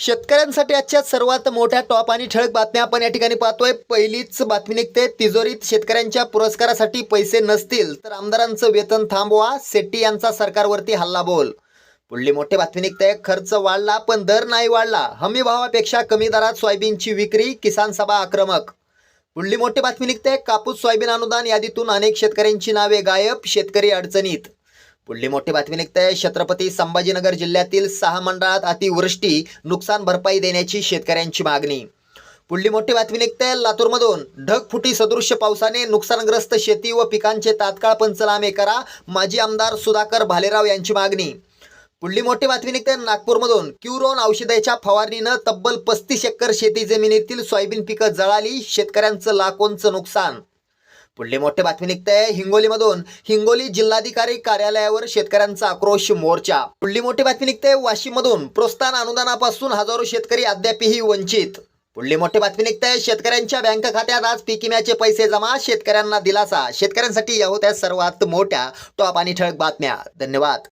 शेतकऱ्यांसाठी आजच्या सर्वात मोठ्या टॉप आणि ठळक बातम्या आपण या ठिकाणी पाहतोय. पहिलीच बातमी निघते. तिजोरीत शेतकऱ्यांच्या पुरस्कारासाठी पैसे नसतील तर आमदारांचं वेतन थांबवा शेट्टी यांचा सरकारवरती हल्ला बोल पुढली मोठी बातमी निघते. खर्च वाढला पण दर नाही वाढला. हमी भावापेक्षा कमी दरात सोयाबीनची विक्री किसान सभा आक्रमक. पुढली मोठी बातमी निघते. कापूस सोयाबीन अनुदान यादीतून अनेक शेतकऱ्यांची नावे गायब शेतकरी अडचणीत. पुढली मोठी बातमी निघते. छत्रपती संभाजीनगर जिल्ह्यातील सहा मंडळात अतिवृष्टी नुकसान भरपाई देण्याची शेतकऱ्यांची मागणी. पुढली मोठी बातमी निघते. लातूरमधून ढगफुटी सदृश्य पावसाने नुकसानग्रस्त शेती व पिकांचे तात्काळ पंचनामे करा माजी आमदार सुधाकर भालेराव यांची मागणी. पुढली मोठी बातमी निघते. नागपूरमधून क्युरोन औषधाच्या फवारणीनं तब्बल पस्तीस एकर शेती जमिनीतील सोयाबीन पिकं जळाली. शेतकऱ्यांचं लाखोंचं नुकसान. पुढली मोठी बातमी निघते हिंगोलीमधून. हिंगोली जिल्हाधिकारी कार्यालयावर शेतकऱ्यांचा आक्रोश मोर्चा. पुढली मोठी बातमी निघते वाशिममधून. प्रोत्साहन अनुदानापासून हजारो शेतकरी अद्यापही वंचित. पुढली मोठी बातमी निघते शेतकऱ्यांच्या बँक खात्यात आज पीक विम्याचे पैसे जमा शेतकऱ्यांना दिलासा. शेतकऱ्यांसाठी या होत्या सर्वात मोठ्या टॉप आणि ठळक बातम्या. धन्यवाद.